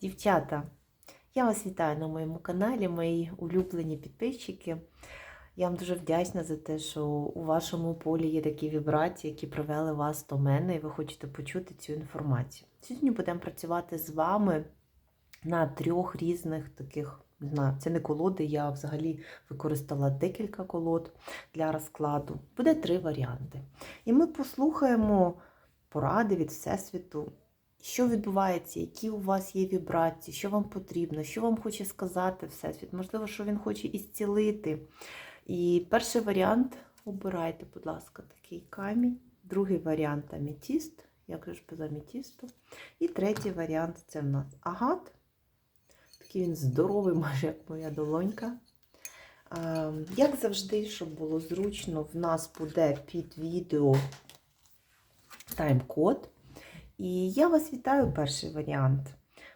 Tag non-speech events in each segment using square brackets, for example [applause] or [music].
Дівчата, я вас вітаю на моєму каналі, мої улюблені підписчики. Я вам дуже вдячна за те, що у вашому полі є такі вібрації, які привели вас до мене, і ви хочете почути цю інформацію. Сьогодні будемо працювати з вами на трьох різних таких, не знаю, це не колоди, я взагалі використала декілька колод для розкладу. Буде три варіанти. І ми послухаємо поради від Всесвіту. Що відбувається, які у вас є вібрації, що вам потрібно, що вам хоче сказати Всесвіт, можливо, що він хоче ісцілити. І перший варіант обирайте, будь ласка, такий камінь. Другий варіант аметіст, як ж без аметісту. І третій варіант це в нас агат. Такий він здоровий, [laughs] майже як моя долонька. Як завжди, щоб було зручно, в нас буде під відео тайм-код. І я вас вітаю, перший варіант.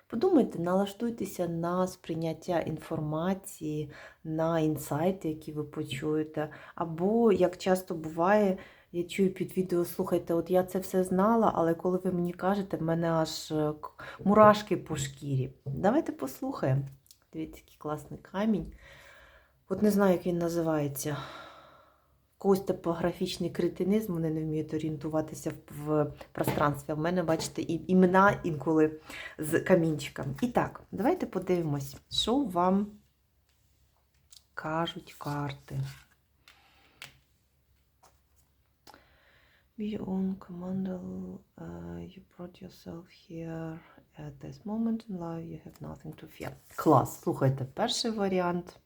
Подумайте, налаштуйтеся на сприйняття інформації, на інсайти, які ви почуєте. Або, як часто буває, я чую під відео, слухайте, от я це все знала, але коли ви мені кажете, в мене аж е, мурашки по шкірі. Давайте послухаємо. Дивіться, який класний камінь. От не знаю, як він називається. Когось топографічний кретинизм, вони не вміють орієнтуватися в, пространстві. В мене, бачите, і, імена інколи з камінчиком. І так, давайте подивимось, що вам кажуть карти. Be own commander, uh, you brought yourself here at this moment in life, you have nothing to fear. Клас, слухайте, перший варіант.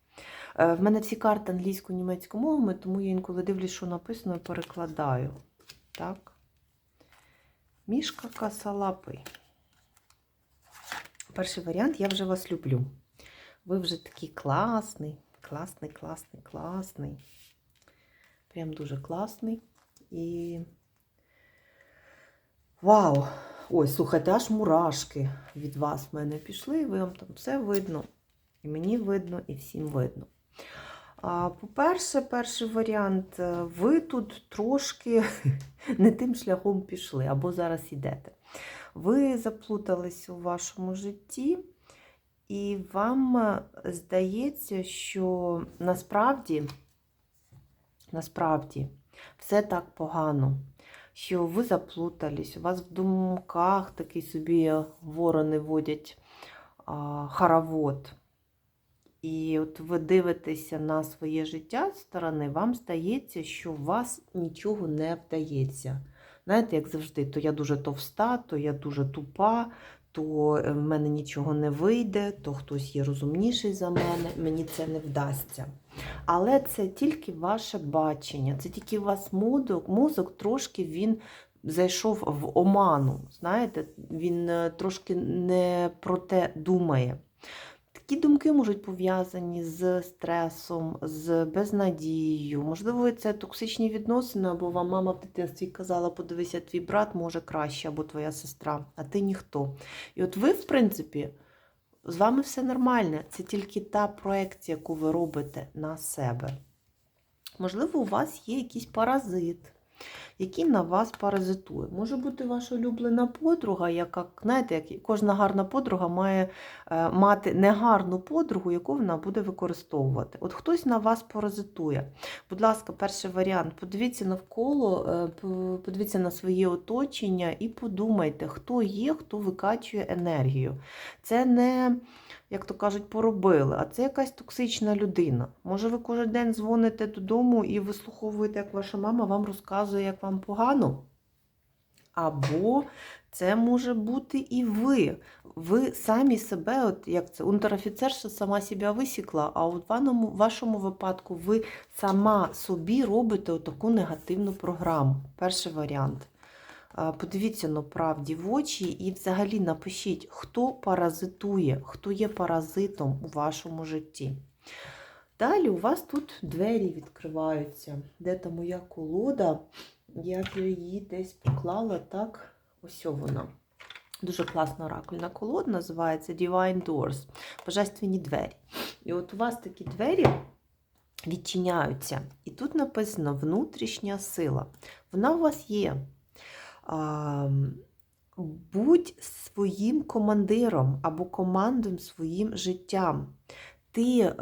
Е, В мене всі карти англійською німецькою мовами, тому я інколи дивлюсь, що написано, і перекладаю. Так. Мішка косолапий. Перший варіант я вже вас люблю. Ви вже такий класний, класний, класний, класний. Прям дуже класний. І. Вау! Ой, слухайте, аж мурашки від вас в мене пішли, вам там все видно. І мені видно, і всім видно. По-перше, перший варіант, е, ви тут трошки [laughs] не тим шляхом пішли, або зараз йдете. Ви заплутались у вашому житті, і вам е, здається, що насправді, насправді все так погано, що ви заплутались, у вас в думках такий собі ворони водять а, хоровод. І от ви дивитеся на своє життя з сторони, вам здається, що у вас нічого не вдається. Знаєте, як завжди, то я дуже товста, то я дуже тупа, то е, в мене нічого не вийде, то хтось є розумніший за мене, мені це не вдасться. Але це тільки ваше бачення, це тільки у вас мозок, мозок трошки він зайшов в оману. Знаєте, він е, трошки не про те думає. Такі думки можуть пов'язані з стресом, з безнадією. Можливо, це токсичні відносини, або вам мама в дитинстві казала, подивися, твій брат може краще, або твоя сестра, а ти ніхто. І от ви, в принципі, з вами все нормально. Це тільки та проекція, яку ви робите на себе. Можливо, у вас є якийсь паразит, який на вас паразитує. Може бути ваша улюблена подруга, яка, знаєте, як кожна гарна подруга має е, мати негарну подругу, яку вона буде використовувати. От хтось на вас паразитує. Будь ласка, перший варіант. Подивіться навколо, е, подивіться на своє оточення і подумайте, хто є, хто викачує енергію. Це не, як то кажуть, поробили, а це якась токсична людина. Може, ви кожен день дзвоните додому і вислуховуєте, як ваша мама вам розказує, як вам погано. Або це може бути і ви. Ви самі себе, от як це, унтер-офіцерша сама себе висікла, а у вашому, випадку ви сама собі робите таку негативну програму. Перший варіант. Подивіться на правді в очі і взагалі напишіть, хто паразитує, хто є паразитом у вашому житті. Далі у вас тут двері відкриваються. Де там моя колода? Я б її десь поклала так. Ось вона. Дуже класна оракульна колода, називається Divine Doors. Божественні двері. І от у вас такі двері відчиняються. І тут написано внутрішня сила. Вона у вас є. Будь своїм командиром або командуй своїм життям. Ти, е,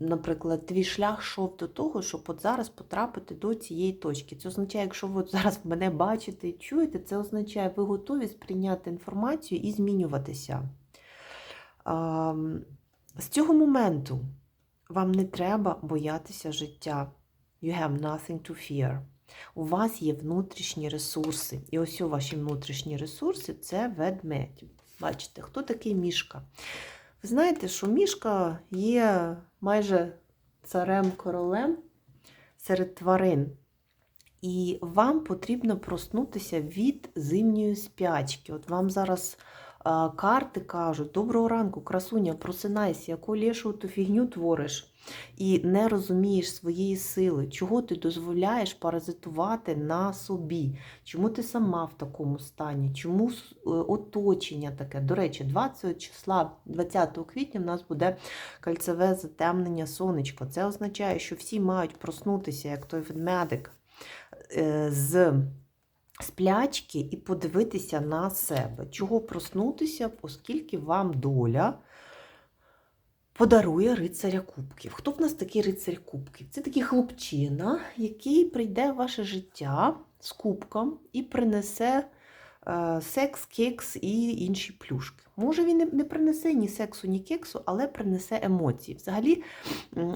наприклад, твій шлях йшов до того, щоб от зараз потрапити до цієї точки. Це означає, якщо ви от зараз мене бачите і чуєте, це означає, ви готові сприйняти інформацію і змінюватися. З цього моменту вам не треба боятися життя. You have nothing to fear. У вас є внутрішні ресурси. І ось у ваші внутрішні ресурси це ведмедь. Бачите, хто такий мішка? Ви знаєте, що мішка є майже царем-королем серед тварин. І вам потрібно проснутися від зимньої спячки. От вам зараз карти кажуть: доброго ранку, красуня, просинайся, яку лєшу ту фігню твориш і не розумієш своєї сили, чого ти дозволяєш паразитувати на собі, чому ти сама в такому стані, чому е, оточення таке. До речі, 20 числа, 20 квітня в нас буде кальцеве затемнення сонечка. Це означає, що всі мають проснутися, як той ведмедик, е, з сплячки і подивитися на себе. Чого проснутися, оскільки вам доля подарує рицаря кубків. Хто в нас такий рицарь кубків? Це такий хлопчина, який прийде в ваше життя з кубком і принесе секс, кекс і інші плюшки. Може, він не- не принесе ні сексу, ні кексу, але принесе емоції. Взагалі,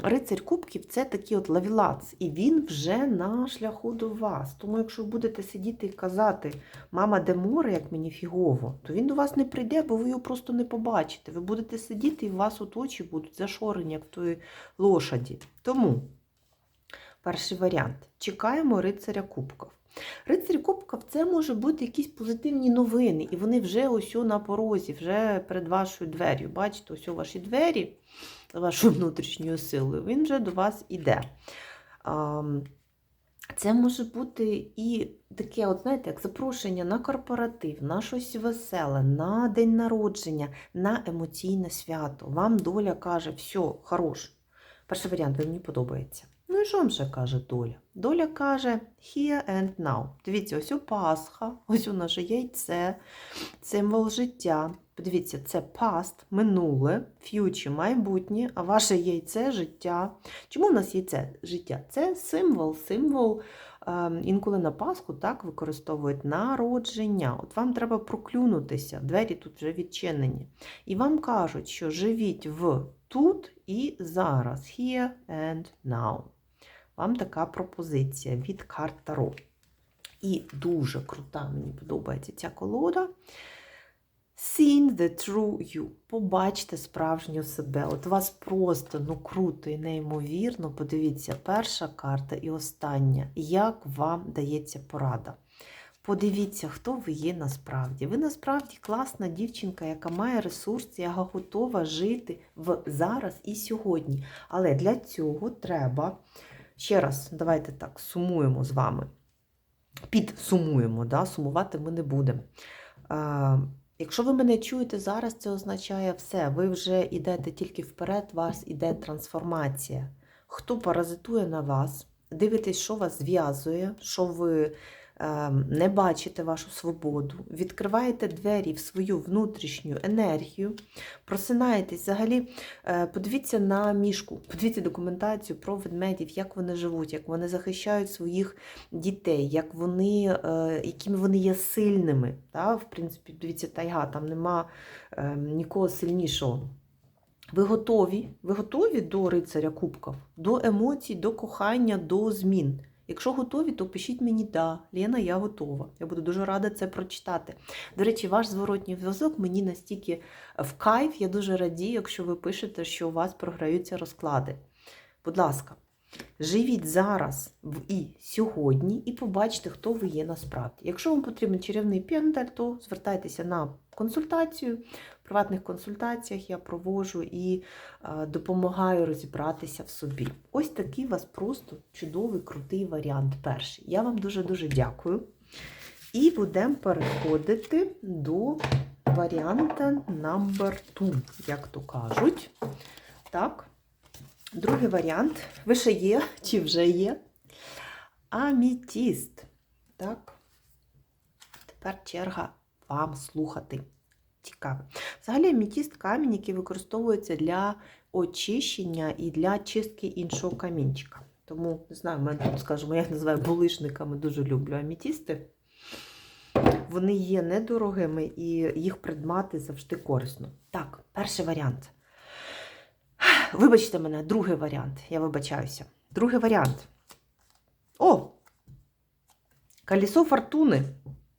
рицарь кубків це такий от лавілац, і він вже на шляху до вас. Тому, якщо ви будете сидіти і казати, мама, де море, як мені фігово, то він до вас не прийде, бо ви його просто не побачите. Ви будете сидіти, і у вас от очі будуть зашорені, як в тої лошаді. Тому перший варіант. Чекаємо рицаря кубків. Рицарь кубків це може бути якісь позитивні новини, і вони вже ось на порозі, вже перед вашою дверю. Бачите, ось ваші двері вашою внутрішньою силою, він вже до вас іде. Це може бути і таке, от знаєте, як запрошення на корпоратив, на щось веселе, на день народження, на емоційне свято. Вам доля каже, все, хорош. Перший варіант, він мені подобається. Ну і що вам ще каже доля? Доля каже here and now. Дивіться, ось у Пасха, ось у наше яйце, символ життя. Подивіться, це past, минуле, future, майбутнє, а ваше яйце життя. Чому в нас яйце життя? Це символ, символ е, інколи на Пасху так використовують народження. От вам треба проклюнутися, двері тут вже відчинені. І вам кажуть, що живіть в тут і зараз, here and now. Вам така пропозиція від карт Таро. І дуже крута, мені подобається ця колода. Seeing the true you. Побачте справжню себе. От вас просто ну круто і неймовірно. Подивіться, перша карта і остання. Як вам дається порада? Подивіться, хто ви є насправді. Ви насправді класна дівчинка, яка має ресурс, яка готова жити в зараз і сьогодні. Але для цього треба, ще раз, давайте так, сумуємо з вами. Підсумуємо, да? сумувати ми не будемо. Е, Якщо ви мене чуєте зараз, це означає все. Ви вже йдете тільки вперед, вас іде трансформація. Хто паразитує на вас, дивитесь, що вас зв'язує, що ви не бачите вашу свободу, відкриваєте двері в свою внутрішню енергію, просинаєтесь. Взагалі, е, подивіться на мішку, подивіться документацію про ведмедів, як вони живуть, як вони захищають своїх дітей, як вони, е, якими вони є сильними. Та? В принципі, дивіться, тайга, там нема е, нікого сильнішого. Ви готові? Ви готові до рицаря кубків, до емоцій, до кохання, до змін. Якщо готові, то пишіть мені да, Лена, я готова. Я буду дуже рада це прочитати. До речі, ваш зворотній зв'язок мені настільки в кайф, я дуже радію, якщо ви пишете, що у вас програються розклади. Будь ласка, живіть зараз в і сьогодні і побачите, хто ви є насправді. Якщо вам потрібен чарівний пендаль, то звертайтеся на консультацію. В приватних консультаціях я проводжу і е, допомагаю розібратися в собі. Ось такий у вас просто чудовий, крутий варіант перший. Я вам дуже-дуже дякую. І будемо переходити до варіанта number two, як то кажуть. Так. Другий варіант. Ви ще є, чи вже є? Амітіст. Так. Тепер черга вам слухати. Цікаво. Взагалі, амітіст камінь, який використовується для очищення і для чистки іншого камінчика. Тому, не знаю, мене тут, скажімо, я їх називаю булишниками, дуже люблю амітісти. Вони є недорогими і їх придбати завжди корисно. Так, перший варіант. Вибачте мене, другий варіант. Я вибачаюся. Другий варіант. О! Колесо фортуни.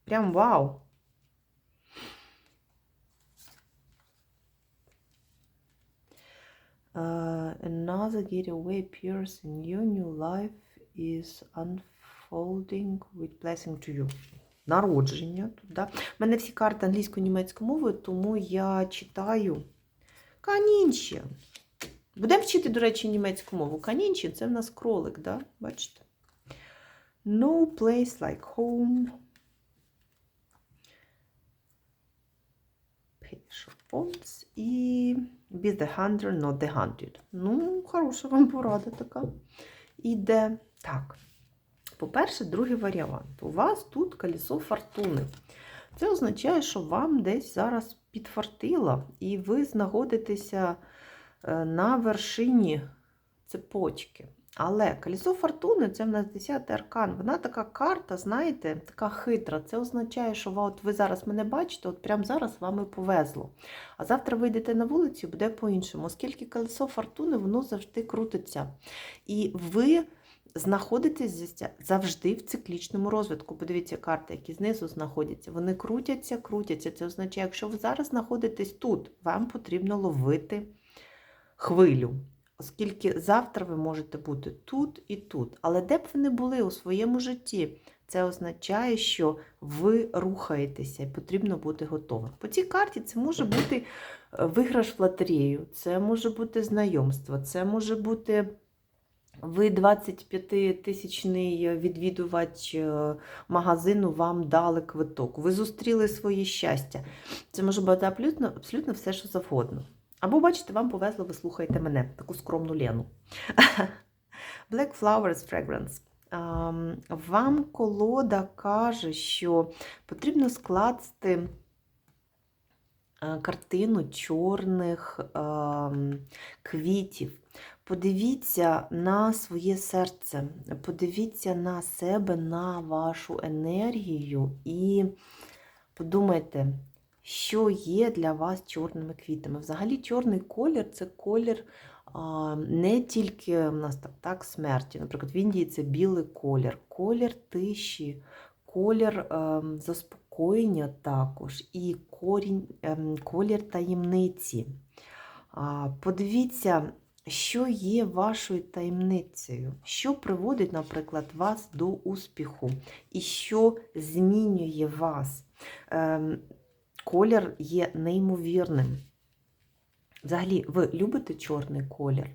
Прям вау! Uh, another getaway appears in you. New life is unfolding with blessing to you. Народження тут, да? У мене всі карти англійською німецькою мовою, тому я читаю Канінче. Будемо вчити, до речі, німецьку мову. Канінче це в нас кролик, да? бачите? No place like home. Wands і Be the hunter, not the hunted. Ну, хороша вам порада така. Іде. Так. По-перше, другий варіант. У вас тут колесо фортуни. Це означає, що вам десь зараз підфартило, і ви знаходитеся на вершині цепочки. Але колесо фортуни це в нас 10 аркан. Вона така карта, знаєте, така хитра. Це означає, що ви, от ви зараз мене бачите, от прямо зараз вами повезло. А завтра вийдете на вулицю, буде по-іншому. Оскільки колесо фортуни, воно завжди крутиться. І ви знаходитесь завжди в циклічному розвитку. Подивіться карти, які знизу знаходяться. Вони крутяться, крутяться. Це означає, якщо ви зараз знаходитесь тут, вам потрібно ловити хвилю. Оскільки завтра ви можете бути тут і тут. Але де б ви не були у своєму житті, це означає, що ви рухаєтеся і потрібно бути готовим. По цій карті це може бути е, виграш в лотерею, це може бути знайомство, це може бути. Ви 25-тисячний відвідувач е, магазину, вам дали квиток. Ви зустріли своє щастя. Це може бути абсолютно, абсолютно все, що завгодно. Або, бачите, вам повезло, ви слухаєте мене, таку скромну Лену. [laughs] Black Flowers Fragrance. Вам колода каже, що потрібно скласти е, картину чорних квітів. Подивіться на своє серце, подивіться на себе, на вашу енергію і подумайте, що є для вас чорними квітами. Взагалі, чорний колір це колір не тільки в нас так, так смерті. Наприклад, в Індії це білий колір, колір тиші, колір ем, заспокоєння також, і корінь, ем, колір таємниці. Подивіться, що є вашою таємницею, що приводить, наприклад, вас до успіху, і що змінює вас. Колір є неймовірним. Взагалі, ви любите чорний колір?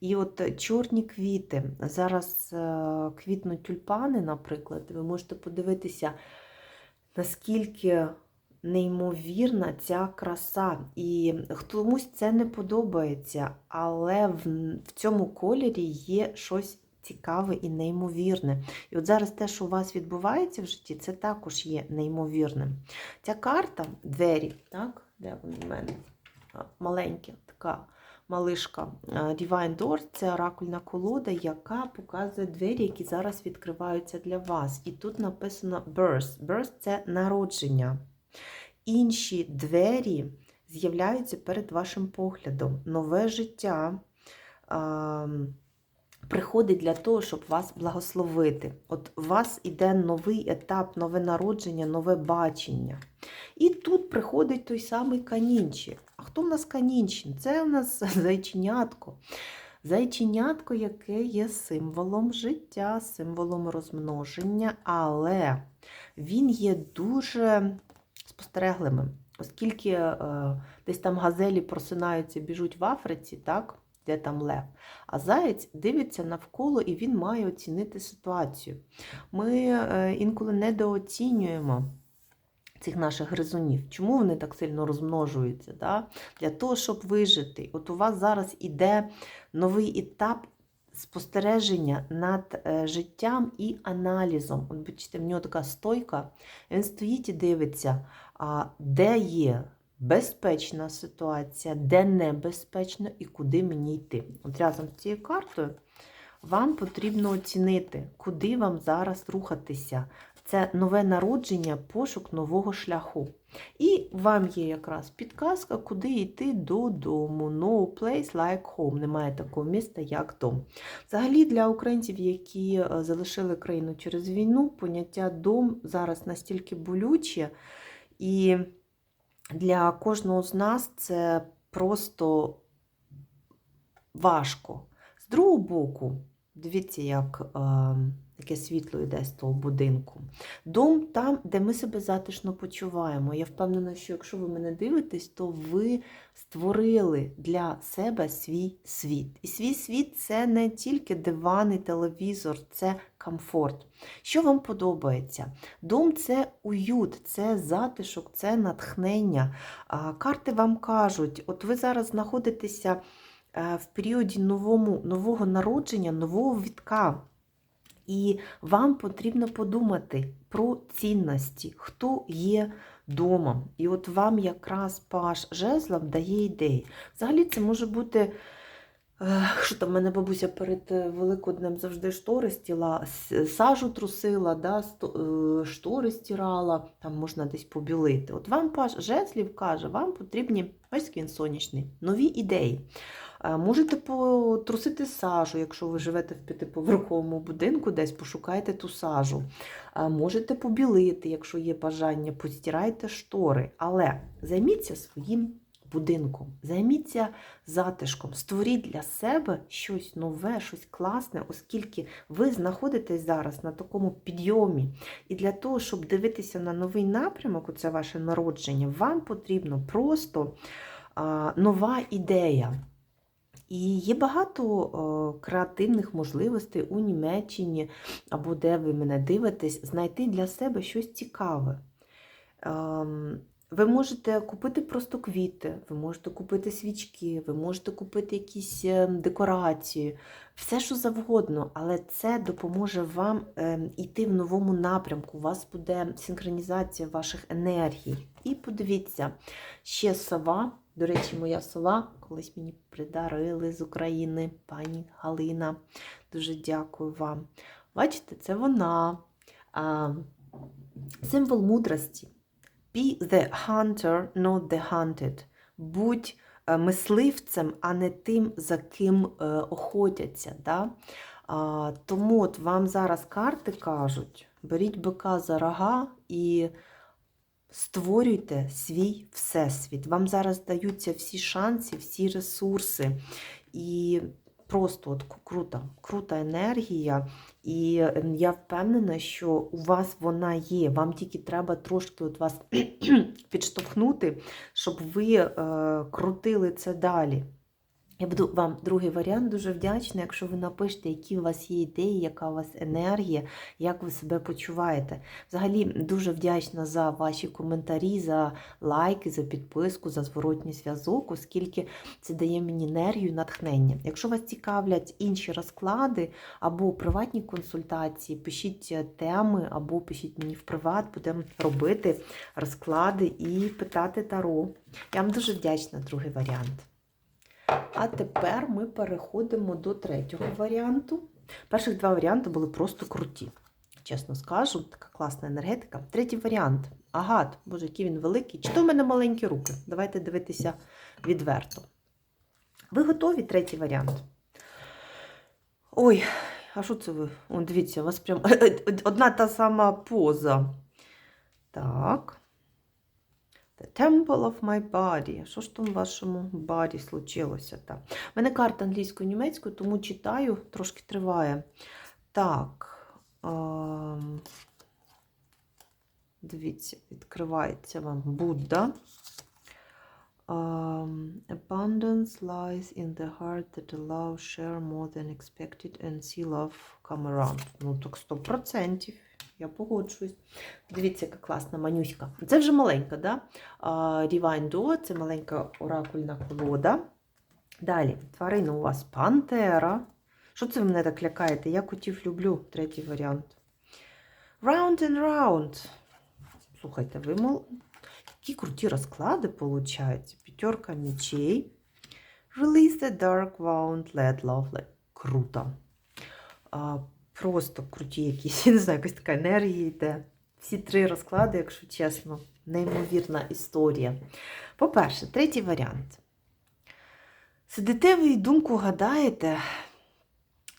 І от чорні квіти. Зараз е, квітнуть тюльпани, наприклад, ви можете подивитися, наскільки неймовірна ця краса. І комусь це не подобається, але в цьому кольорі є щось цікаве і неймовірне. І от зараз те, що у вас відбувається в житті, це також є неймовірним. Ця карта, двері, так, де вони в мене? А, Маленька така малишка Divine Door це оракульна колода, яка показує двері, які зараз відкриваються для вас. І тут написано Birth. Birth – це народження. Інші двері з'являються перед вашим поглядом. Нове життя приходить для того, щоб вас благословити. От у вас іде новий етап, нове народження, нове бачення. І тут приходить той самий канінчик. А хто в нас канінчин? Це у нас [laughs] зайченятко. Зайченятко, яке є символом життя, символом розмноження, але він є дуже спостерегливим, оскільки е, десь там газелі просинаються, біжуть в Африці, так, де там лев, а заєць дивиться навколо і він має оцінити ситуацію. Ми е, інколи недооцінюємо цих наших гризунів. Чому вони так сильно розмножуються? Да? Для того, щоб вижити. От у вас зараз іде новий етап спостереження над е, життям і аналізом. От бачите, в нього така стойка, він стоїть і дивиться, де є безпечна ситуація, де небезпечно і куди мені йти. От разом з цією картою вам потрібно оцінити, куди вам зараз рухатися. Це нове народження, пошук нового шляху. І вам є якраз підказка, куди йти додому. No place like home. Немає такого міста, як дом. Взагалі для українців, які е, залишили країну через війну, поняття дом зараз настільки болюче, і для кожного з нас це просто важко. З другого боку, дивіться, як е, яке світло йде з того будинку. Дом там, де ми себе затишно почуваємо. Я впевнена, що якщо ви мене дивитесь, то ви створили для себе свій світ. І свій світ це не тільки диван і телевізор, це комфорт. Що вам подобається? Дом це уют, це затишок, це натхнення. Карти вам кажуть, от ви зараз знаходитеся е, в періоді новому, нового народження, нового вітка. І вам потрібно подумати про цінності, хто є домом. І от вам якраз паш жезлов дає ідеї. Взагалі це може бути. Що там в мене бабуся перед е, Великоднем завжди штори стіла, сажу трусила, да, е, штори стирала, там можна десь побілити. От вам паш жезлів каже, вам потрібні ось він сонячний, нові ідеї. Е, Можете потрусити сажу, якщо ви живете в п'ятиповерховому будинку, десь пошукайте ту сажу. Е, Можете побілити, якщо є бажання, постирайте штори. Але займіться своїм будинком, займіться затишком, створіть для себе щось нове, щось класне, оскільки ви знаходитесь зараз на такому підйомі. І для того, щоб дивитися на новий напрямок, це ваше народження, вам потрібно просто нова ідея. І є багато креативних можливостей у Німеччині, або де ви мене дивитесь, знайти для себе щось цікаве. Ем, Ви можете купити просто квіти, ви можете купити свічки, ви можете купити якісь ем, декорації, все, що завгодно, але це допоможе вам ем, йти в новому напрямку. У вас буде синхронізація ваших енергій. І подивіться, ще сова. До речі, моя сова колись мені придарили з України, пані Галина. Дуже дякую вам. Бачите, це вона. А, символ мудрості. Be the hunter, not the hunted. Будь е, мисливцем, а не тим, за ким е, охотяться. Да? А, тому от вам зараз карти кажуть: беріть бика за рога і створюйте свій всесвіт. Вам зараз даються всі шанси, всі ресурси. І просто от крута, крута енергія. І ем, я впевнена, що у вас вона є. Вам тільки треба трошки от вас [clears throat] підштовхнути, щоб ви е, крутили це далі. Я буду вам другий варіант дуже вдячна, якщо ви напишете, які у вас є ідеї, яка у вас енергія, як ви себе почуваєте. Взагалі дуже вдячна за ваші коментарі, за лайки, за підписку, за зворотній зв'язок, оскільки це дає мені енергію, натхнення. Якщо вас цікавлять інші розклади або приватні консультації, пишіть е, теми, або пишіть мені в приват, будемо робити розклади і питати таро. Я вам дуже вдячна, другий варіант. А тепер ми переходимо до третього варіанту. Перших два варіанти були просто круті. Чесно скажу, така класна енергетика. Третій варіант. Агат, боже, який він великий. Чи то в мене маленькі руки? Давайте дивитися відверто. Ви готові? Третій варіант. Ой, а що це ви? О, дивіться, у вас прям [laughs] одна та сама поза. Так. The temple of my body. Що ж там в вашому барі случилося? Так. У мене карта англійською німецькою, тому читаю, трошки триває. Так. Ем, Дивіться, відкривається вам Будда. Um, abundance lies in the heart that allows share more than expected and see love come around. Ну, так 100%. Я погоджуюсь. Дивіться, яка класна манюська. Це вже маленька, да? Divine Do, це маленька оракульна колода. Далі, тварина у вас пантера. Що це ви мене так лякаєте? Я котів люблю, третій варіант. Round and round. Слухайте, ви мол... Такі круті розклади получаються. П'ятерка мечей. Release the dark wound, let lovely. Круто. Просто круті якісь, [laughs] я не знаю, якась така енергія йде. Всі три розклади, якщо чесно, неймовірна історія. По-перше, третій варіант. Сидите ви і думку гадаєте,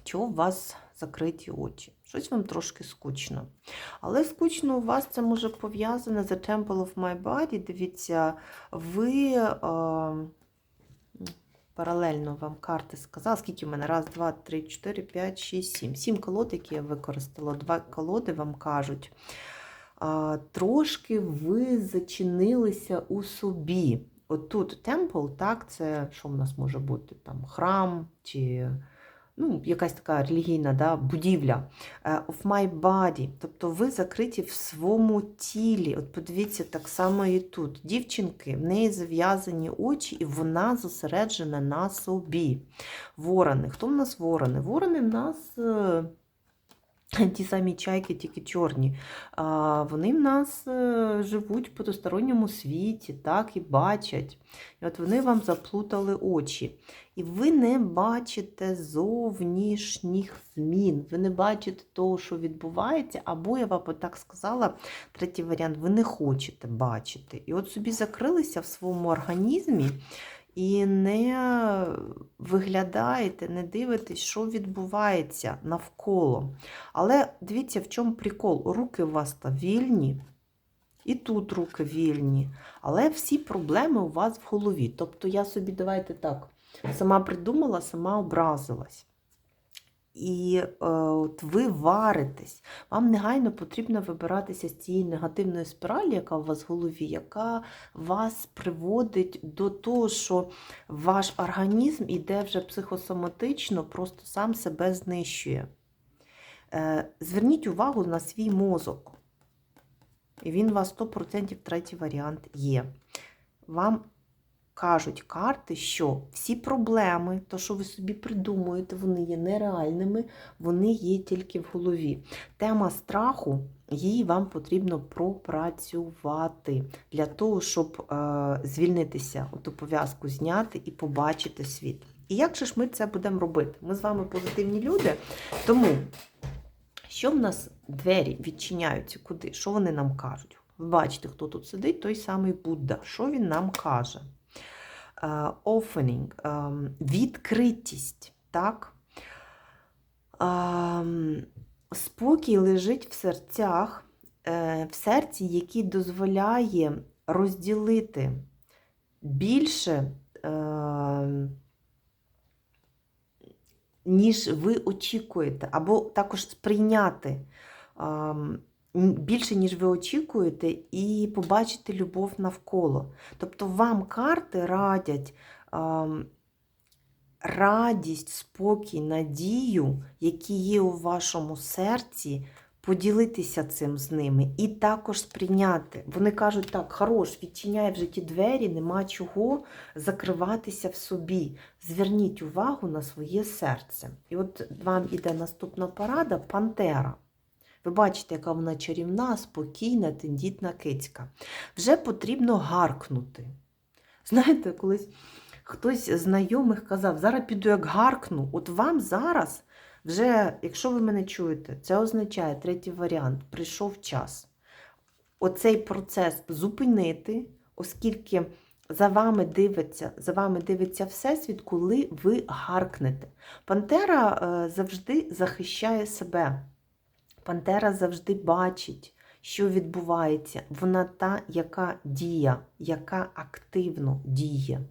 чого у вас закриті очі. Щось вам трошки скучно. Але скучно у вас це може пов'язане з The Temple of My Body. Дивіться, ви е, паралельно вам карти сказала, скільки в мене? Раз, два, три, чотири, п'ять, шість, сім. Сім колод, які я використала. Два колоди вам кажуть. Трошки ви зачинилися у собі. От тут темпл, так, це що в нас може бути? Там храм чи ну, якась така релігійна да, будівля. Е, Of my body. Тобто ви закриті в своєму тілі. От подивіться, так само і тут. Дівчинки, в неї зав'язані очі, і вона зосереджена на собі. Ворони. Хто в нас ворони? Ворони в нас. Ті самі чайки, тільки чорні. Вони в нас е, живуть в потусторонньому світі, так, і бачать. І от вони вам заплутали очі. І ви не бачите зовнішніх змін. Ви не бачите того, що відбувається, або, я вам так сказала, третій варіант, ви не хочете бачити. І от собі закрилися в своєму організмі. І не виглядаєте, не дивитесь, що відбувається навколо. Але дивіться, в чому прикол. Руки у вас та вільні, і тут руки вільні. Але всі проблеми у вас в голові. Тобто я собі, давайте так, сама придумала, сама образилась. І е, от ви варитесь. Вам негайно потрібно вибиратися з цієї негативної спіралі, яка у вас в голові, яка вас приводить до того, що ваш організм іде вже психосоматично, просто сам себе знищує. Е, зверніть увагу на свій мозок. І він у вас 100% третій варіант є. Вам кажуть карти, що всі проблеми, то, що ви собі придумуєте, вони є нереальними, вони є тільки в голові. Тема страху, її вам потрібно пропрацювати для того, щоб е, звільнитися, оту пов'язку зняти і побачити світ. І як же ж ми це будемо робити? Ми з вами позитивні люди, тому що в нас двері відчиняються куди? Що вони нам кажуть? Ви бачите, хто тут сидить, той самий Будда. Що він нам каже? Uh, opening, um, відкритість, так? Um, спокій лежить в серцях, е, в серці, який дозволяє розділити більше, е, ніж ви очікуєте, або також сприйняти ем, більше, ніж ви очікуєте, і побачити любов навколо. Тобто вам карти радять радість, спокій, надію, які є у вашому серці, поділитися цим з ними і також сприйняти. Вони кажуть, так, хорош, відчиняй вже ті двері, нема чого закриватися в собі. Зверніть увагу на своє серце. І от вам іде наступна порада пантера. Ви бачите, яка вона чарівна, спокійна, тендітна кицька. Вже потрібно гаркнути. Знаєте, колись хтось з знайомих казав, зараз піду як гаркну. От вам зараз, вже, якщо ви мене чуєте, це означає третій варіант прийшов час. Оцей процес зупинити, оскільки за вами дивиться, за вами дивиться Всесвіт, коли ви гаркнете. Пантера е, завжди захищає себе. Пантера завжди бачить, що відбувається. Вона та, яка діє, яка активно діє,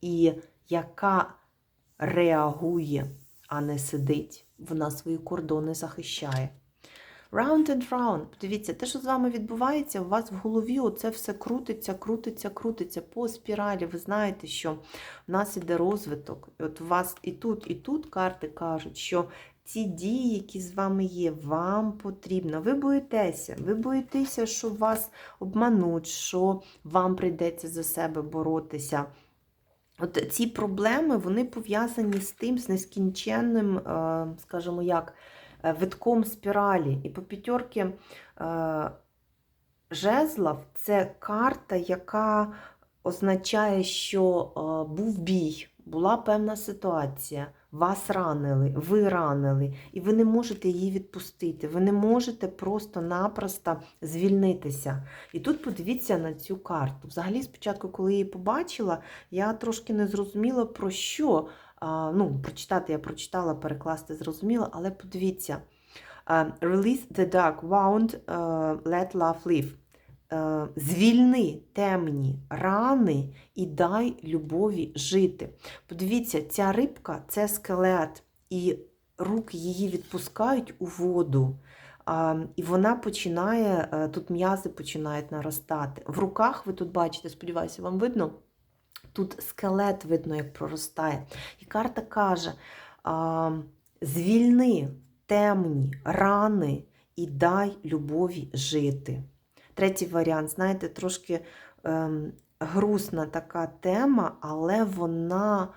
і яка реагує, а не сидить. Вона свої кордони захищає. Round and round. Подивіться, те, що з вами відбувається, у вас в голові оце все крутиться, крутиться, крутиться по спіралі. Ви знаєте, що в нас іде розвиток. От у вас і тут, і тут карти кажуть, що ці дії, які з вами є, вам потрібно. Ви боїтеся, ви боїтеся, що вас обмануть, що вам прийдеться за себе боротися. От ці проблеми вони пов'язані з тим, з нескінченним, е, скажімо як, е, витком спіралі. І по п'ятерки е, жезлов це карта, яка означає, що був бій, була певна ситуація. Вас ранили, ви ранили, і ви не можете її відпустити. Ви не можете просто-напросто звільнитися. І тут подивіться на цю карту. Взагалі, спочатку, коли її побачила, я трошки не зрозуміла, про що. Ну, прочитати я прочитала, перекласти зрозуміла, але подивіться. Е, Release the dark wound, е, let love live. Е, Звільни темні рани і дай любові жити. Подивіться, ця рибка це скелет, і руки її відпускають у воду. І вона починає, е, тут м'язи починають наростати. В руках ви тут бачите, сподіваюся, вам видно. Тут скелет видно, як проростає. І карта каже: звільни темні рани і дай любові жити. Третій варіант, знаєте, трошки ем, грустна така тема, але вона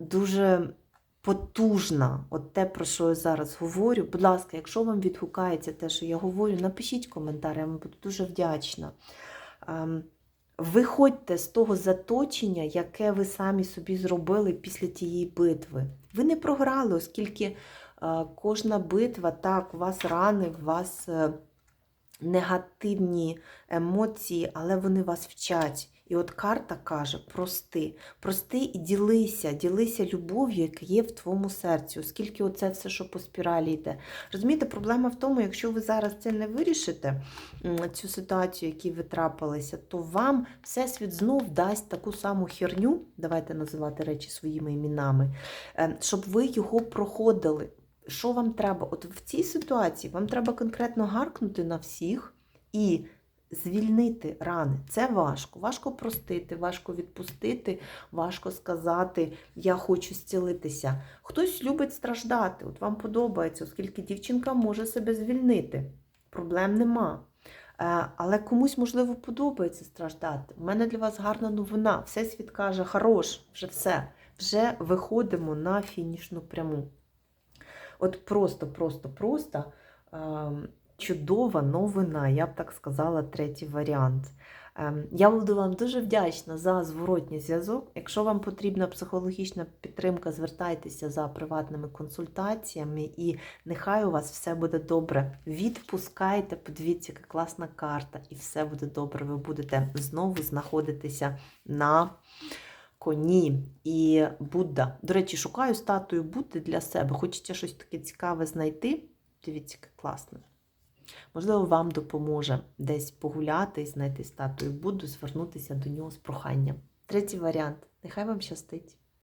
дуже потужна. От те, про що я зараз говорю. Будь ласка, якщо вам відгукається те, що я говорю, напишіть коментар, я вам буду дуже вдячна. Ем, Виходьте з того заточення, яке ви самі собі зробили після тієї битви. Ви не програли, оскільки е, кожна битва, так, вас у вас е, негативні емоції, але вони вас вчать. І от карта каже: прости, прости і ділися, ділися любов'ю, яка є в твоєму серці, оскільки оце все, що по спіралі йде. Розумієте, проблема в тому, якщо ви зараз це не вирішите, цю ситуацію, які ви трапилися, то вам Всесвіт знов дасть таку саму херню, давайте називати речі своїми іменами, е, щоб ви його проходили. Що вам треба? От в цій ситуації вам треба конкретно гаркнути на всіх і звільнити рани. Це важко. Важко простити, важко відпустити, важко сказати, я хочу зцілитися. Хтось любить страждати, от вам подобається, оскільки дівчинка може себе звільнити. Проблем нема. Е, Але комусь, можливо, подобається страждати. У мене для вас гарна новина. Всесвіт каже, хорош, вже все, вже виходимо на фінішну пряму. От просто, просто, просто ем, чудова новина, я б так сказала, третій варіант. Ем, Я буду вам дуже вдячна за зворотній зв'язок. Якщо вам потрібна психологічна підтримка, звертайтеся за приватними консультаціями, і нехай у вас все буде добре. Відпускайте, подивіться, яка класна карта, і все буде добре. Ви будете знову знаходитися на коні і Будда. До речі, шукаю статую Будди для себе. Хочеться щось таке цікаве знайти. Дивіться, класне. Можливо, вам допоможе десь погуляти знайти статую Будду, звернутися до нього з проханням. Третій варіант. Нехай вам щастить.